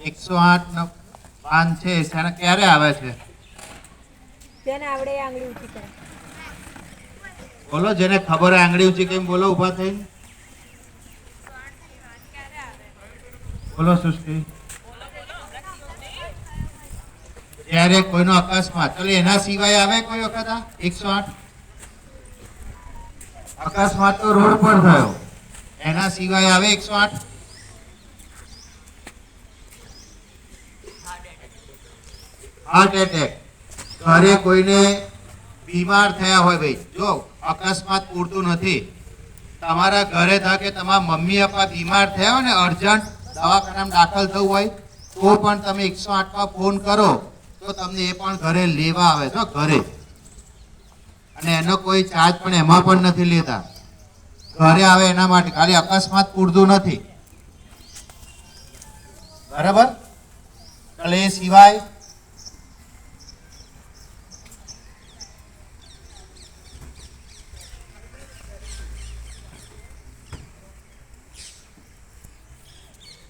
એકસો આઠ નો પાન છે તેને ક્યારે આવે છે? જેને આવડે આંગળી ઊંચી કરે. બોલો જેને ખબર આંગળી ઊંચી કેમ બોલો ઊભા થઈને. બોલો સૃષ્ટિ ત્યારે કોઈનો અકસ્માત ચલો એના સિવાય આવે કોઈ વખત આ એકસો આઠ? અકસ્માત તો રોડ પર થયો. એના સિવાય આવે એકસો આઠ? હાર્ટ એટેક ઘરે કોઈને બીમાર થયા હોય ભાઈ, જો અકસ્માત પૂરતું નથી. તમારા ઘરે થા કે તમારા મમ્મી પપ્પા બીમાર થયા હોય ને, અર્જન્ટ દવાખાનામાં દાખલ થવું હોય, તો પણ તમે એકસો આઠમાં ફોન કરો, તો તમને એ પણ ઘરે લેવા આવે છે ઘરે. અને એનો કોઈ ચાર્જ પણ એમાં પણ નથી લેતા. ઘરે આવે એના માટે, ખાલી અકસ્માત પૂરતું નથી. બરાબર? એટલે એ સિવાય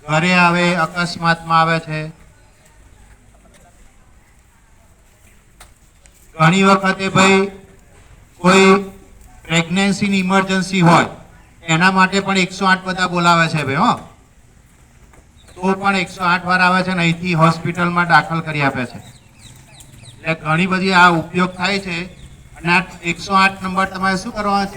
ઘરે આવે, અકસ્માતમાં આવે છે. ઘણી વખતે ભાઈ, કોઈ પ્રેગ્નન્સીની ઇમરજન્સી હોય, એના માટે પણ એકસો આઠ બધા બોલાવે છે ભાઈ, હો. તો પણ એકસો આઠ વાર આવે છે ને અહીંથી હોસ્પિટલમાં દાખલ કરી આપે છે. એટલે ઘણી બધી આ ઉપયોગ થાય છે. અને આ એકસો આઠ નંબર તમારે શું કરવાનો છે?